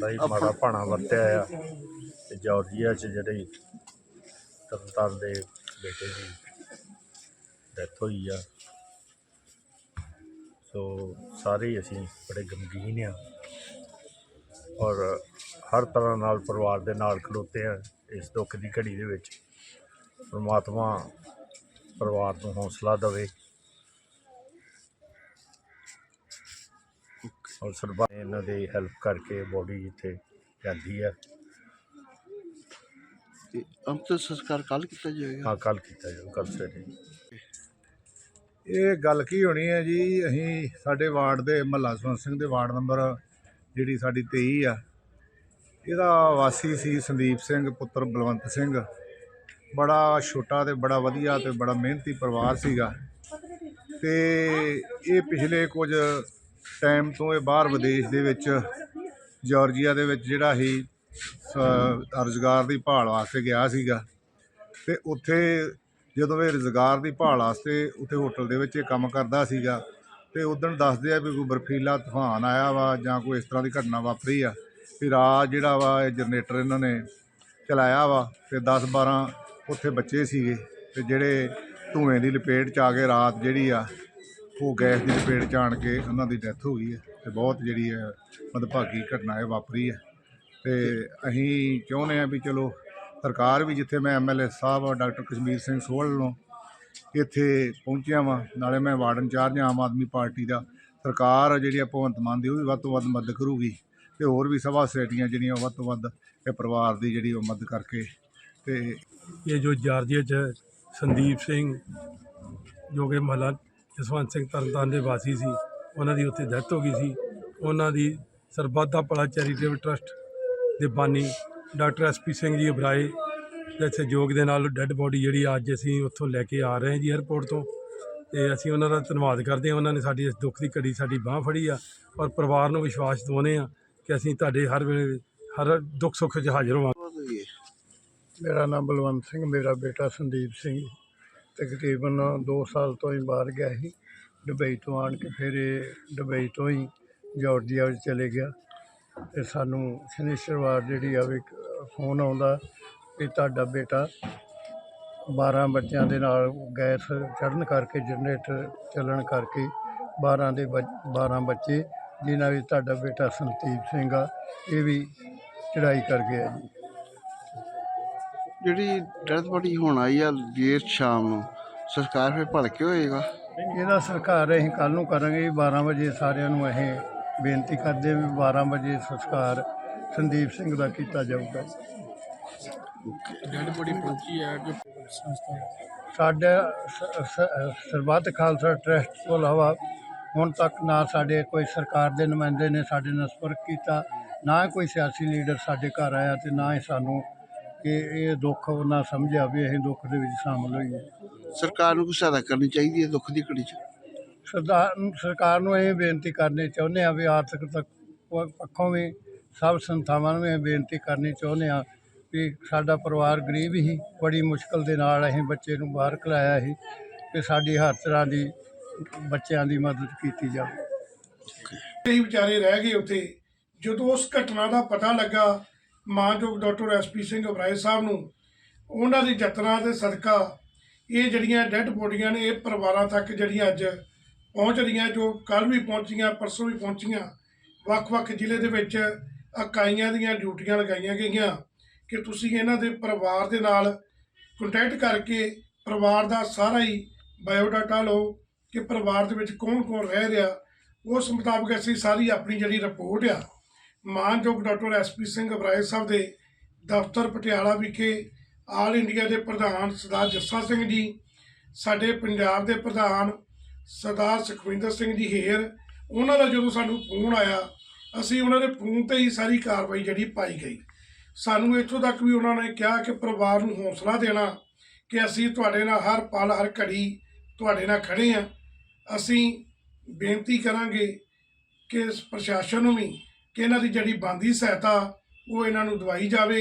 ਬੜਾ ਹੀ ਮਾੜਾ ਭਾਣਾ ਵਰਤਿਆ ਆ। ਤੇ ਜਾਰਜੀਆ 'ਚ ਜਿਹੜੀ ਤਰਨਤਾਰਨ ਦੇ ਬੇਟੇ ਦੀ ਡੈਥ ਹੋਈ ਆ। ਸੋ ਸਾਰੇ ਅਸੀਂ ਬੜੇ ਗਮਗੀਨ ਆ ਔਰ ਹਰ ਤਰ੍ਹਾਂ ਨਾਲ ਪਰਿਵਾਰ ਦੇ ਨਾਲ ਖਲੋਤੇ ਆ ਇਸ ਦੁੱਖ ਦੀ ਘੜੀ ਦੇ ਵਿੱਚ। ਪਰਮਾਤਮਾ ਪਰਿਵਾਰ ਨੂੰ ਹੌਸਲਾ ਦੇਵੇ। ਔਰ ਸਰਬਾ ਨੇ ਇਹਨਾਂ ਦੀ ਹੈਲਪ ਕਰਕੇ ਬੋਡੀ ਇੱਥੇ ਜਾਂਦੀ ਹੈ ਤੇ ਅੰਤਿਮ ਸੰਸਕਾਰ ਕੱਲ ਕੀਤਾ ਜਾਏਗਾ? ਹਾਂ ਕੱਲ ਕੀਤਾ ਜਾਊ ਕੱਲ ਸਵੇਰੇ। ਇਹ ਗੱਲ ਕੀ ਹੋਣੀ ਹੈ ਜੀ? ਅਸੀਂ ਸਾਡੇ ਵਾਰਡ ਦੇ ਮਹੱਲਾ ਸੁਖਵੰਤ ਸਿੰਘ ਦੇ ਵਾਰਡ ਨੰਬਰ ਜਿਹੜੀ ਸਾਡੀ 23 ਆ ਇਹਦਾ ਵਾਸੀ ਸੀ ਸੰਦੀਪ ਸਿੰਘ ਪੁੱਤਰ ਬਲਵੰਤ ਸਿੰਘ। ਬੜਾ ਛੋਟਾ ਤੇ ਬੜਾ ਵਧੀਆ ਤੇ ਬੜਾ ਮਿਹਨਤੀ ਪਰਿਵਾਰ ਸੀਗਾ। ਤੇ ਇਹ ਪਿਛਲੇ ਕੁਝ ਟਾਈਮ ਤੋਂ ਇਹ ਬਾਹਰ ਵਿਦੇਸ਼ ਦੇ ਵਿੱਚ, ਜਾਰਜੀਆ ਦੇ ਵਿੱਚ ਜਿਹੜਾ ਸੀ ਰੁਜ਼ਗਾਰ ਦੀ ਭਾਲ ਵਾਸਤੇ ਗਿਆ ਸੀਗਾ। ਤੇ ਉੱਥੇ ਜਦੋਂ ਇਹ ਰੁਜ਼ਗਾਰ ਦੀ ਭਾਲ ਵਾਸਤੇ ਉੱਥੇ ਹੋਟਲ ਦੇ ਵਿੱਚ ਇਹ ਕੰਮ ਕਰਦਾ ਸੀਗਾ, ਤੇ ਉਦੋਂ ਦੱਸਦੇ ਆ ਵੀ ਕੋਈ ਬਰਫੀਲਾ ਤੂਫਾਨ ਆਇਆ ਵਾ ਜਾਂ ਕੋਈ ਇਸ ਤਰ੍ਹਾਂ ਦੀ ਘਟਨਾ ਵਾਪਰੀ ਆ। ਵੀ ਰਾਤ ਜਿਹੜਾ ਵਾ ਇਹ ਜਨਰੇਟਰ ਇਹਨਾਂ ਨੇ ਚਲਾਇਆ ਵਾ ਤੇ 10 12 ਉੱਥੇ ਬੱਚੇ ਸੀਗੇ ਤੇ ਜਿਹੜੇ ਧੂਏ ਦੀ ਲਪੇਟ ਚ ਆ ਕੇ ਰਾਤ ਜਿਹੜੀ ਆ ਉਹ ਗੈਸ ਦੀ ਲਪੇਟ ਚ ਆਣ ਕੇ ਉਹਨਾਂ ਦੀ ਡੈਥ ਹੋ ਗਈ ਹੈ ਤੇ ਬਹੁਤ ਜਿਹੜੀ ਹੈ ਮਦਭਾਗੀ ਘਟਨਾ ਹੈ ਵਾਪਰੀ ਹੈ। ਤੇ ਅਸੀਂ ਚਾਹੁੰਦੇ ਆ ਵੀ ਚਲੋ ਸਰਕਾਰ ਵੀ ਜਿੱਥੇ ਮੈਂ ਐਮਐਲਏ ਸਾਹਿਬ ਡਾਕਟਰ ਕਸ਼ਮੀਰ ਸਿੰਘ ਸੋਹਲ ਵੱਲੋਂ ਇੱਥੇ ਪਹੁੰਚਿਆ ਵਾਂ, ਨਾਲੇ ਮੈਂ ਵਾਰਡ ਇੰਚਾਰਜ ਹਾਂ ਆਮ ਆਦਮੀ ਪਾਰਟੀ ਦਾ, ਸਰਕਾਰ ਜਿਹੜੀ ਆ ਭਗਵੰਤ ਮਾਨ ਦੀ ਉਹ ਵੀ ਵੱਧ ਤੋਂ ਵੱਧ ਮਦਦ ਕਰੂਗੀ ਤੇ ਹੋਰ ਵੀ ਸਭਾ ਸੈਟੀਆਂ ਜਿਹੜੀਆਂ ਵੱਧ ਤੋਂ ਵੱਧ ਇਹ ਪਰਿਵਾਰ ਦੀ ਜਿਹੜੀ ਉਹ ਮਦਦ ਕਰਕੇ ਤੇ ਇਹ ਜੋ ਜਾਰਜੀਆ ਚ ਸੰਦੀਪ ਸਿੰਘ ਜੋ ਕਿ ਮਹਲਾ ਜਸਵੰਤ ਸਿੰਘ ਤਰਨਤਾਰਨ ਦੇ ਵਾਸੀ ਸੀ। ਉਹਨਾਂ ਦੀ ਉੱਥੇ ਡੈਥ ਹੋ ਗਈ ਸੀ। ਉਹਨਾਂ ਦੀ ਸਰਬੱਤ ਦਾ ਭਲਾ ਚੈਰੀਟੇਬਲ ਟਰਸਟ ਦੇ ਬਾਨੀ ਡਾਕਟਰ ਐਸਪੀ ਸਿੰਘ ਜੀ ਉਬਰਾਏ ਦੇ ਸਹਿਯੋਗ ਦੇ ਨਾਲ ਡੈੱਡ ਬੋਡੀ ਜਿਹੜੀ ਅੱਜ ਅਸੀਂ ਉੱਥੋਂ ਲੈ ਕੇ ਆ ਰਹੇ ਹਾਂ ਜੀ 에ਅਰਪੋਰਟ ਤੋਂ। ਤੇ ਅਸੀਂ ਉਹਨਾਂ ਦਾ ਧੰਨਵਾਦ ਕਰਦੇ ਹਾਂ। ਉਹਨਾਂ ਨੇ ਸਾਡੀ ਇਸ ਦੁੱਖ ਦੀ ਘੜੀ ਸਾਡੀ ਬਾਹ ਫੜੀ ਆ ਔਰ ਪਰਿਵਾਰ ਨੂੰ ਵਿਸ਼ਵਾਸ ਦਿਵਾਉਂਦੇ ਆ ਕਿ ਅਸੀਂ ਤੁਹਾਡੇ ਹਰ ਵੇਲੇ ਹਰ ਦੁੱਖ ਸੁੱਖ 'ਚ ਹਾਜ਼ਰ ਹੋਵਾਂਗੇ। ਮੇਰਾ ਨਾਮ ਬਲਵੰਤ ਸਿੰਘ ਮੇਰਾ ਬੇਟਾ ਸੰਦੀਪ ਸਿੰਘ। ਤਕਰੀਬਨ 2 ਸਾਲ ਤੋਂ ਹੀ ਬਾਹਰ ਗਿਆ ਸੀ। ਦੁਬਈ ਤੋਂ ਆਣ ਕੇ ਫਿਰ ਇਹ ਦੁਬਈ ਤੋਂ ਹੀ ਜਾਰਜੀਆ ਵਿੱਚ ਚਲੇ ਗਿਆ। ਤੇ ਸਾਨੂੰ ਸ਼ਨੀਸ਼ਰਵਾਰ ਜਿਹੜੀ ਆ ਵੀ ਫੋਨ ਆਉਂਦਾ ਕਿ ਤੁਹਾਡਾ ਬੇਟਾ 12 ਬੱਚਿਆਂ ਦੇ ਨਾਲ ਗੈਸ ਚੜਨ ਕਰਕੇ, ਜਨਰੇਟਰ ਚੱਲਣ ਕਰਕੇ 12 ਦੇ ਬੱਚ- 12 ਬੱਚੇ, ਜਿਨ੍ਹਾਂ ਵਿੱਚ ਤੁਹਾਡਾ ਬੇਟਾ ਸੰਦੀਪ ਸਿੰਘ ਆ, ਇਹ ਵੀ ਚੜਾਈ ਕਰ ਗਿਆ ਜੀ। ਜਿਹੜੀ ਡੈਥ ਬੋਡੀ ਹੁਣ ਆਈ ਆ ਦੇਰ ਸ਼ਾਮ ਨੂੰ ਸੰਸਕਾਰ ਫਿਰ ਭਲਕੇ ਹੋਏਗਾ? ਇਹਦਾ ਸਰਕਾਰ ਅਸੀਂ ਕੱਲ ਨੂੰ ਕਰਾਂਗੇ ਜੀ 12 ਵਜੇ ਸਾਰਿਆਂ ਨੂੰ ਇਹ ਬੇਨਤੀ ਕਰਦੇ ਵੀ 12 ਵਜੇ ਸੰਸਕਾਰ ਸੰਦੀਪ ਸਿੰਘ ਦਾ ਕੀਤਾ ਜਾਊਗਾ। ਡੈੱਡ ਬੋਡੀ ਪਹੁੰਚੀ ਹੈ ਜੋ ਸਾਡਾ ਸਰਬੱਤ ਖਾਲਸਾ ਟਰਸਟ ਤੋਂ ਇਲਾਵਾ ਹੁਣ ਤੱਕ ਨਾ ਸਾਡੇ ਕੋਈ ਸਰਕਾਰ ਦੇ ਨੁਮਾਇੰਦੇ ਨੇ ਸਾਡੇ ਨਾਲ ਸੰਪਰਕ ਕੀਤਾ ਨਾ ਕੋਈ ਸਿਆਸੀ ਲੀਡਰ ਸਾਡੇ ਘਰ ਆਇਆ ਤੇ ਨਾ ਹੀ ਸਾਨੂੰ ਕਿ ਇਹ ਦੁੱਖ ਉਹਨਾਂ ਸਮਝਿਆ ਵੀ ਅਸੀਂ ਦੁੱਖ ਦੇ ਵਿੱਚ ਸ਼ਾਮਲ ਹੋਈਏ। ਸਰਕਾਰ ਨੂੰ ਕੋਈ ਸਹਾਇਤਾ ਕਰਨੀ ਚਾਹੀਦੀ ਹੈ ਦੁੱਖ ਦੀ ਘੜੀ 'ਚ? ਸਰਦਾਰ ਸਰਕਾਰ ਨੂੰ ਇਹ ਬੇਨਤੀ ਕਰਨੀ ਚਾਹੁੰਦੇ ਆ ਵੀ ਆਰਥਿਕ ਤੱਕ ਪੱਖੋਂ ਵੀ ਸਭ ਸੰਸਥਾਵਾਂ ਨੂੰ ਇਹ ਬੇਨਤੀ ਕਰਨੀ ਚਾਹੁੰਦੇ ਆ ਵੀ ਸਾਡਾ ਪਰਿਵਾਰ ਗਰੀਬ ਹੀ ਬੜੀ ਮੁਸ਼ਕਲ ਦੇ ਨਾਲ ਅਸੀਂ ਬੱਚੇ ਨੂੰ ਬਾਹਰ ਕਲਾਇਆ ਸੀ ਕਿ ਸਾਡੀ ਹਰ ਤਰ੍ਹਾਂ ਦੀ ਬੱਚਿਆਂ ਦੀ ਮਦਦ ਕੀਤੀ ਜਾਵੇ। ਕਈ ਵਿਚਾਰੇ ਰਹਿ ਗਏ ਉੱਥੇ। ਜਦੋਂ ਉਸ ਘਟਨਾ ਦਾ ਪਤਾ ਲੱਗਾ ਮਾਨਯੋਗ ਡਾਕਟਰ ਐਸਪੀ ਸਿੰਘ ਅਬਰਾਏ ਸਾਹਿਬ ਨੂੰ, ਉਹਨਾਂ ਦੀ ਯਤਨਾਂ ਦੇ ਸਦਕਾ ਇਹ ਜਿਹੜੀਆਂ ਡੈੱਡ ਬੋਡੀਆਂ ਨੇ, ਇਹ ਪਰਿਵਾਰਾਂ ਤੱਕ ਜਿਹੜੀਆਂ ਅੱਜ ਪਹੁੰਚ ਰਹੀਆਂ, ਜੋ ਕੱਲ ਵੀ ਪਹੁੰਚੀਆਂ, ਪਰਸੋਂ ਵੀ ਪਹੁੰਚੀਆਂ, ਵੱਖ-ਵੱਖ ਜ਼ਿਲ੍ਹੇ ਦੇ ਵਿੱਚ ਇਕਾਈਆਂ ਦੀਆਂ ਡਿਊਟੀਆਂ ਲਗਾਈਆਂ ਗਈਆਂ ਕਿ ਤੁਸੀਂ ਇਹਨਾਂ ਦੇ ਪਰਿਵਾਰ ਦੇ ਨਾਲ ਕੰਟੈਕਟ ਕਰਕੇ ਪਰਿਵਾਰ ਦਾ ਸਾਰਾ ਹੀ ਬਾਇਓਡਾਟਾ ਲਓ ਕਿ ਪਰਿਵਾਰ ਦੇ ਵਿੱਚ ਕੌਣ-ਕੌਣ ਰਹਿ ਰਿਹਾ, ਉਸ ਮੁਤਾਬਕ ਅਸੀਂ ਸਾਰੀ ਆਪਣੀ ਜਿਹੜੀ ਰਿਪੋਰਟ ਆ ਮਾਨਯੋਗ ਡਾਕਟਰ ਐਸਪੀ ਸਿੰਘ ਅਬਰਾਏ ਸਾਹਿਬ ਦੇ ਦਫ਼ਤਰ ਪਟਿਆਲਾ ਵਿਖੇ ਆਲ ਇੰਡੀਆ ਦੇ ਪ੍ਰਧਾਨ ਸਰਦਾਰ ਜੱਸਾ ਸਿੰਘ ਜੀ, ਸਾਡੇ ਪੰਜਾਬ ਦੇ ਪ੍ਰਧਾਨ ਸਰਦਾਰ ਸੁਖਵਿੰਦਰ ਸਿੰਘ ਜੀ ਹੇਰ ਉਹਨਾਂ ਦਾ ਜਦੋਂ ਸਾਨੂੰ ਫੋਨ ਆਇਆ, ਅਸੀਂ ਉਹਨਾਂ ਦੇ ਫੋਨ ਤੇ ਹੀ ਸਾਰੀ ਕਾਰਵਾਈ ਜਿਹੜੀ ਪਾਈ ਗਈ। ਸਾਨੂੰ ਇੱਥੋਂ ਤੱਕ ਵੀ ਉਹਨਾਂ ਨੇ ਕਿਹਾ ਕਿ ਪਰਿਵਾਰ ਨੂੰ ਹੌਸਲਾ ਦੇਣਾ ਕਿ ਅਸੀਂ ਤੁਹਾਡੇ ਨਾਲ ਹਰ ਪਲ, ਹਰ ਘੜੀ ਤੁਹਾਡੇ ਨਾਲ ਖੜੇ ਆ ਅਸੀਂ ਬੇਨਤੀ ਕਰਾਂਗੇ ਕਿ ਪ੍ਰਸ਼ਾਸਨ ਨੂੰ ਵੀ ਕਿ ਇਹਨਾਂ ਦੀ ਜਿਹੜੀ ਬਣਦੀ ਸਹਾਇਤਾ ਉਹ ਇਹਨਾਂ ਨੂੰ ਦਵਾਈ ਜਾਵੇ।